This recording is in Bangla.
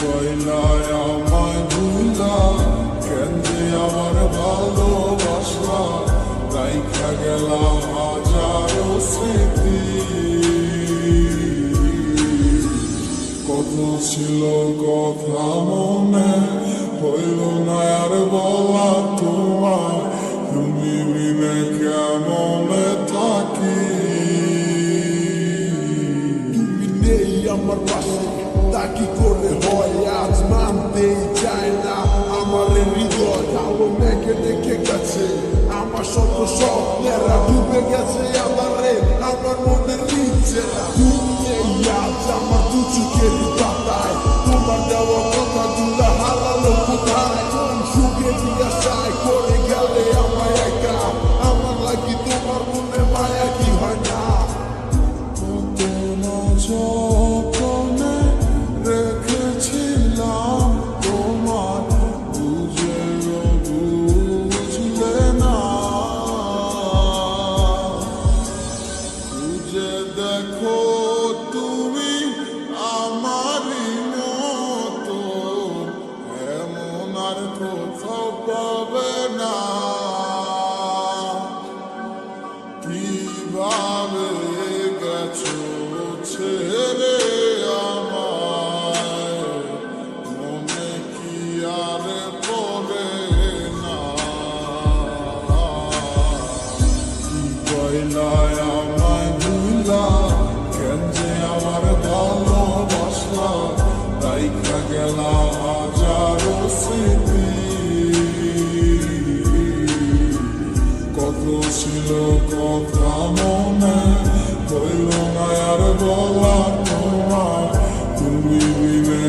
কয়লায় আমায় ভুলা কেন আমার ভালোবাসলা রাইখা গেলা হাজারো স্মৃতি। কত ছিল, কথা মনে হইল না আর বলা তোমার তুমি বিনে কেমনে থাকি? তুমি নেই আমার পাশে। তা কি করে হয় আজ মানতেই চায় না আমার হৃদয় আলো মেঘে ডেকে গেছে আমার শত স্বপ্নেরা ডুবে গেছে আমারে আমার মনের নিচে arku fawqa now. ছিল কথা মনে হইল না আর বলা তোমার তুমি বিনে